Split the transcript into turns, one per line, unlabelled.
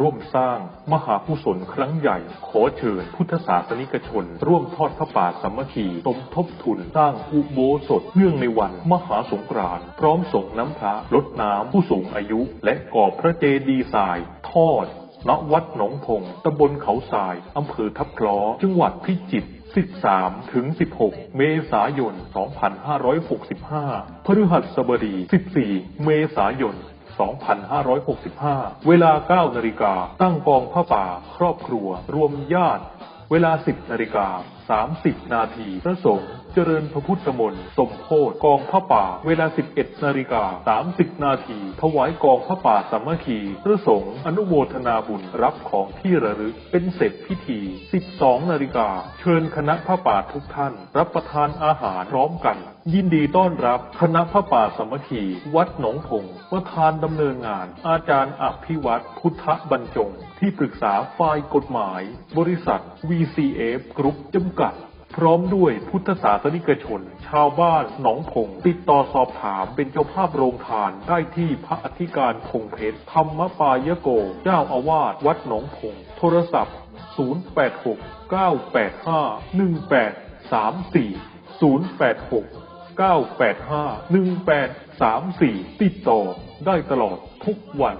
ร่วมสร้างมหากุศลครั้งใหญ่ ขอเชิญพุทธศาสนิกชน ร่วมทอดพระป่าสามัคคีสมทบทุนสร้างอุโบสถเนื่องในวันมหาสงกรานต์พร้อมส่งน้ำพระลดน้ำผู้สูงอายุ และก่อพระเจดีย์ทรายทอดณวัดหนองพงตำบลเขาทรายอำเภอทับคล้อจังหวัดพิจิตร13 ถึง 16 เมษายน 2565 พฤหัสบดี 14 เมษายน 2565 เวลา 9 นาฬิกา ตั้งกองผ้าป่า ครอบครัว รวมญาติ เวลา 10 นาฬิกา 30 นาที พระสงฆ์เจริญพระพุทธมนต์สมโพธกองผ้าป่า เวลา 11 นาฬิกา 30 นาที ถวายกองผ้าป่าสามัคคี พระสงฆ์อนุโมทนาบุญรับของที่ระลึกเป็นเสร็จพิธี 12 นาฬิกา เชิญคณะผ้าป่าทุกท่าน รับประทานอาหารพร้อมกัน ยินดีต้อนรับคณะผ้าป่าสามัคคี วัดหนองพงประธานดำเนินงาน อาจารย์อภิวัตรพุทธบรรจง ที่ปรึกษาฝ่ายกฎหมาย บริษัท VCF กรุ๊ปจำกัด พร้อมด้วยพุทธศาสนิกชน ชาวบ้านหนองพงติดต่อสอบถามเป็นเจ้าภาพโรงทานได้ที่พระอธิการพงเพชรธรรมปายโก เจ้าอาวาสวัดหนองพงโทรศัพท์ 086 985 1834 086 985 1834 ติดต่อได้ตลอดทุกวัน